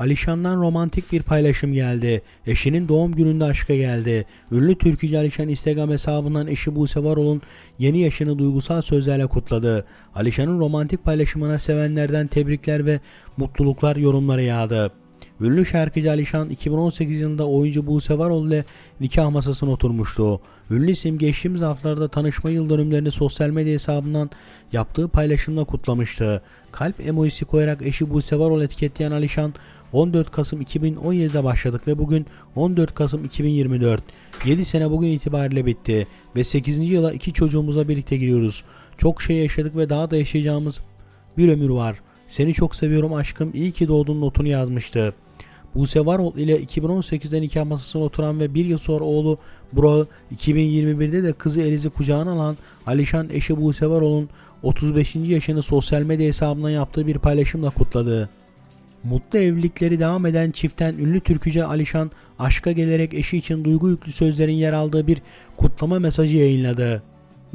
Alişan'dan romantik bir paylaşım geldi. Eşinin doğum gününde aşka geldi. Ünlü türkücü Alişan Instagram hesabından eşi Buse Varol'un yeni yaşını duygusal sözlerle kutladı. Alişan'ın romantik paylaşımına sevenlerden tebrikler ve mutluluklar yorumları yağdı. Ünlü şarkıcı Alişan 2018 yılında oyuncu Buse Varol ile nikah masasına oturmuştu. Ünlü isim geçtiğimiz haftalarda tanışma yıl dönümlerini sosyal medya hesabından yaptığı paylaşımla kutlamıştı. Kalp emojisi koyarak eşi Buse Varol etiketleyen Alişan 14 Kasım 2017'de başladık ve bugün 14 Kasım 2024. 7 sene bugün itibariyle bitti ve 8. yıla iki çocuğumuzla birlikte giriyoruz. Çok şey yaşadık ve daha da yaşayacağımız bir ömür var. Seni çok seviyorum aşkım iyi ki doğdun notunu yazmıştı. Buse Varol ile 2018'de nikah masasına oturan ve bir yıl sonra oğlu Burak'ı 2021'de de kızı Eliz'i kucağına alan Alişan eşi Buse Varol'un 35. yaşını sosyal medya hesabından yaptığı bir paylaşımla kutladı. Mutlu evlilikleri devam eden çiftten ünlü türkücü Alişan aşka gelerek eşi için duygu yüklü sözlerin yer aldığı bir kutlama mesajı yayınladı.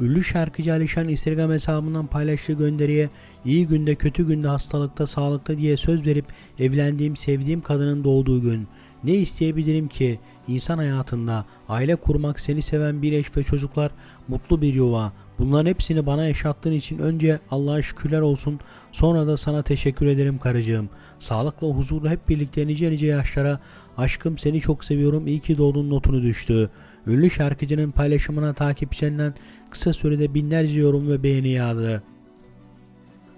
Ünlü şarkıcı Alişan Instagram hesabından paylaştığı gönderiye iyi günde kötü günde hastalıkta sağlıkta diye söz verip evlendiğim sevdiğim kadının doğduğu gün. Ne isteyebilirim ki? İnsan hayatında aile kurmak, seni seven bir eş ve çocuklar, mutlu bir yuva. Bunların hepsini bana yaşattığın için önce Allah'a şükürler olsun, sonra da sana teşekkür ederim karıcığım. Sağlıkla huzurla hep birlikte nice nice yaşlara, aşkım seni çok seviyorum, iyi ki doğdun notunu düştü. Ünlü şarkıcının paylaşımına takipçilerinden kısa sürede binlerce yorum ve beğeni yağdı.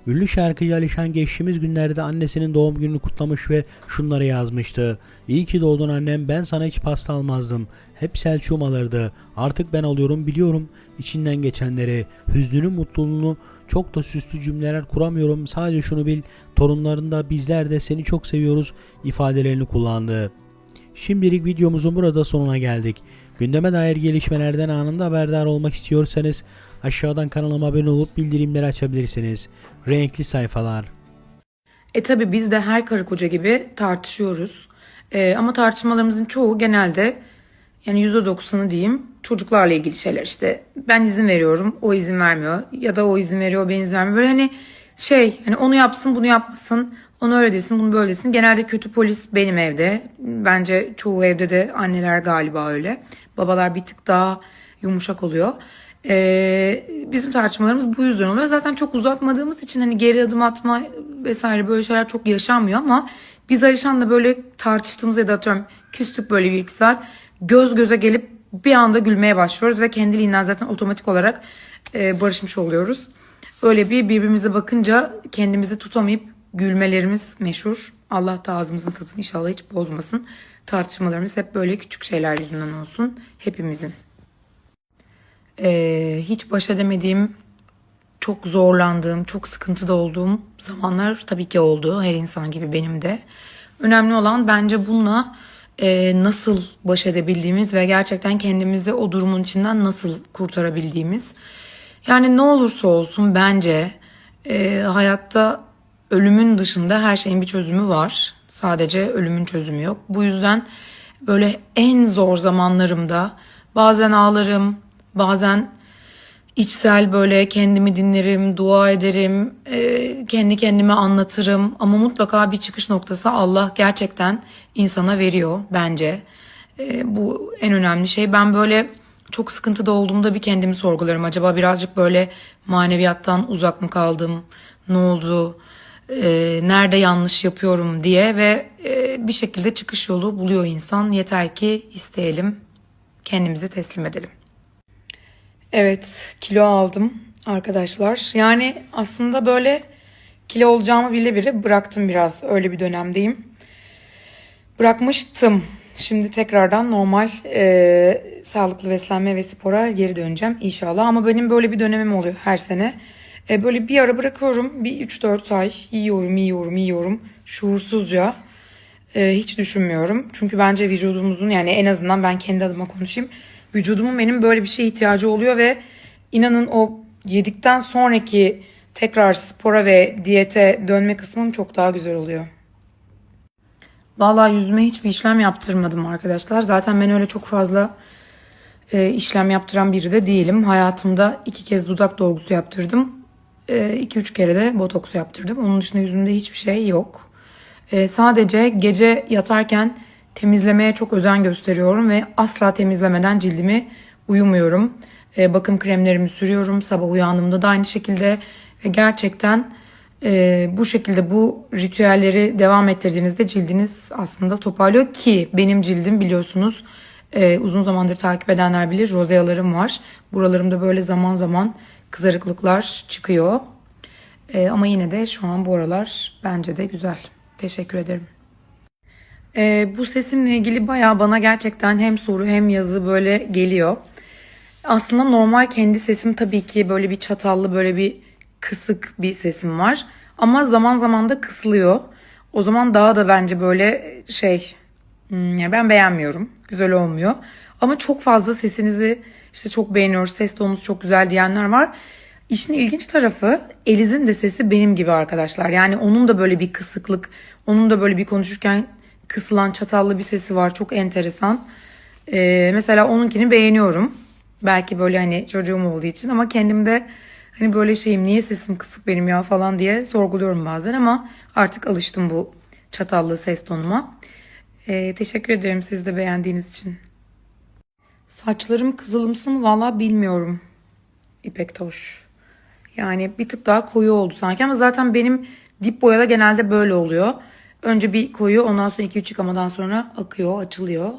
Ünlü şarkıcı Alişan geçtiğimiz günlerde annesinin doğum gününü kutlamış ve şunları yazmıştı. İyi ki doğdun annem ben sana hiç pasta almazdım. Hep Selçuk'um alırdı. Artık ben alıyorum biliyorum içinden geçenleri. Hüznünü mutluluğunu çok da süslü cümleler kuramıyorum. Sadece şunu bil torunların da bizler de seni çok seviyoruz ifadelerini kullandı. Şimdilik videomuzun burada sonuna geldik. Gündeme dair gelişmelerden anında haberdar olmak istiyorsanız aşağıdan kanalıma abone olup bildirimleri açabilirsiniz. Renkli sayfalar. E tabi biz de her karı koca gibi tartışıyoruz. E, ama tartışmalarımızın çoğu genelde yani %90'ı diyeyim çocuklarla ilgili şeyler işte. Ben izin veriyorum o izin vermiyor ya da o izin veriyor ben izin vermiyor. Böyle hani şey hani onu yapsın bunu yapmasın onu öyle desin bunu böyle desin. Genelde kötü polis benim evde. Bence çoğu evde de anneler galiba öyle. Babalar bir tık daha yumuşak oluyor. Ee, bizim tartışmalarımız bu yüzden oluyor. Zaten çok uzatmadığımız için hani geri adım atma vesaire böyle şeyler çok yaşanmıyor ama biz Alişan'la böyle tartıştığımız ya da atıyorum küstük böyle bir iki saat göz göze gelip bir anda gülmeye başlıyoruz ve kendiliğinden zaten otomatik olarak e, barışmış oluyoruz. Öyle bir birbirimize bakınca kendimizi tutamayıp gülmelerimiz meşhur. Allah da ağzımızın tadını inşallah hiç bozmasın. Tartışmalarımız hep böyle küçük şeyler yüzünden olsun hepimizin. Ee, hiç baş edemediğim, çok zorlandığım, çok sıkıntıda olduğum zamanlar tabii ki oldu. Her insan gibi benim de. Önemli olan bence bununla e, nasıl baş edebildiğimiz ve gerçekten kendimizi o durumun içinden nasıl kurtarabildiğimiz. Yani ne olursa olsun bence e, hayatta ölümün dışında her şeyin bir çözümü var. Sadece ölümün çözümü yok. Bu yüzden böyle en zor zamanlarımda bazen ağlarım, bazen içsel böyle kendimi dinlerim, dua ederim, e, kendi kendime anlatırım. Ama mutlaka bir çıkış noktası Allah gerçekten insana veriyor bence. E, bu en önemli şey. Ben böyle çok sıkıntıda olduğumda bir kendimi sorgularım. Acaba birazcık böyle maneviyattan uzak mı kaldım? Ne oldu? E, nerede yanlış yapıyorum diye ve e, bir şekilde çıkış yolu buluyor insan. Yeter ki isteyelim, kendimizi teslim edelim. Evet, kilo aldım arkadaşlar. Yani aslında böyle kilo olacağımı bile bile bıraktım biraz. Öyle bir dönemdeyim. Bırakmıştım. Şimdi tekrardan normal e, sağlıklı beslenme ve spora geri döneceğim inşallah. Ama benim böyle bir dönemim oluyor her sene. E, böyle bir ara bırakıyorum. Bir 3-4 ay yiyorum, yiyorum, yiyorum. Şuursuzca. E, hiç düşünmüyorum. Çünkü bence vücudumuzun yani en azından ben kendi adıma konuşayım. Vücudumun benim böyle bir şeye ihtiyacı oluyor ve inanın o yedikten sonraki tekrar spora ve diyete dönme kısmım çok daha güzel oluyor. Vallahi yüzüme hiçbir işlem yaptırmadım arkadaşlar. Zaten ben öyle çok fazla e, işlem yaptıran biri de değilim. Hayatımda iki kez dudak dolgusu yaptırdım. 2-3 kere de botoks yaptırdım. Onun dışında yüzümde hiçbir şey yok. Ee, sadece gece yatarken temizlemeye çok özen gösteriyorum ve asla temizlemeden cildimi uyumuyorum. Ee, bakım kremlerimi sürüyorum. Sabah uyandığımda da aynı şekilde ve gerçekten e, bu şekilde bu ritüelleri devam ettirdiğinizde cildiniz aslında toparlıyor ki benim cildim biliyorsunuz e, uzun zamandır takip edenler bilir rozealarım var. Buralarımda böyle zaman zaman kızarıklıklar çıkıyor. E, ama yine de şu an bu aralar bence de güzel. Teşekkür ederim. E, bu sesimle ilgili bayağı bana gerçekten hem soru hem yazı böyle geliyor. Aslında normal kendi sesim tabii ki böyle bir çatallı böyle bir kısık bir sesim var. Ama zaman zaman da kısılıyor. O zaman daha da bence böyle şey hmm, yani ben beğenmiyorum. Güzel olmuyor. Ama çok fazla sesinizi işte çok beğeniyoruz. Ses tonunuz çok güzel diyenler var. İşin ilginç tarafı Eliz'in de sesi benim gibi arkadaşlar. Yani onun da böyle bir kısıklık, onun da böyle bir konuşurken kısılan çatallı bir sesi var. Çok enteresan. Ee, mesela onunkini beğeniyorum. Belki böyle hani çocuğum olduğu için ama kendimde hani böyle şeyim niye sesim kısık benim ya falan diye sorguluyorum bazen ama artık alıştım bu çatallı ses tonuma. Ee, teşekkür ederim siz de beğendiğiniz için. Saçlarım kızılımsı mı valla bilmiyorum. İpek Toş. Yani bir tık daha koyu oldu sanki ama zaten benim dip boyada genelde böyle oluyor. Önce bir koyu ondan sonra 2-3 yıkamadan sonra akıyor, açılıyor.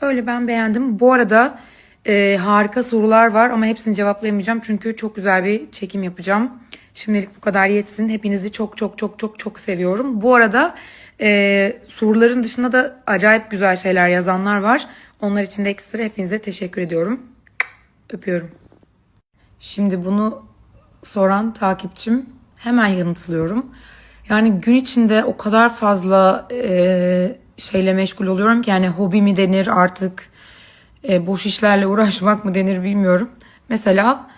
Öyle ben beğendim. Bu arada e, harika sorular var ama hepsini cevaplayamayacağım çünkü çok güzel bir çekim yapacağım. Şimdilik bu kadar yetsin. Hepinizi çok çok çok çok çok seviyorum. Bu arada e, soruların dışında da acayip güzel şeyler yazanlar var. Onlar için de ekstra hepinize teşekkür ediyorum. Öpüyorum. Şimdi bunu soran takipçim hemen yanıtlıyorum. Yani gün içinde o kadar fazla e, şeyle meşgul oluyorum ki yani hobi mi denir artık e, boş işlerle uğraşmak mı denir bilmiyorum. Mesela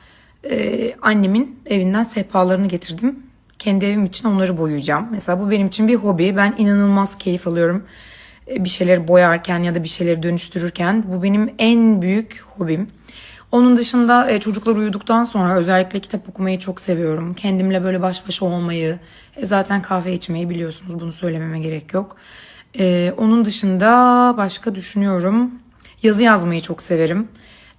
e, annemin evinden sehpalarını getirdim. Kendi evim için onları boyayacağım. Mesela bu benim için bir hobi. Ben inanılmaz keyif alıyorum e, bir şeyleri boyarken ya da bir şeyleri dönüştürürken. Bu benim en büyük hobim. Onun dışında çocuklar uyuduktan sonra özellikle kitap okumayı çok seviyorum. Kendimle böyle baş başa olmayı, zaten kahve içmeyi biliyorsunuz bunu söylememe gerek yok. Onun dışında başka düşünüyorum. Yazı yazmayı çok severim.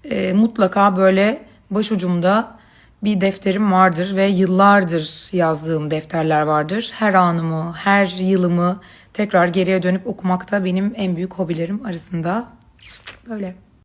E, mutlaka böyle başucumda bir defterim vardır ve yıllardır yazdığım defterler vardır. Her anımı, her yılımı tekrar geriye dönüp okumak da benim en büyük hobilerim arasında. Böyle.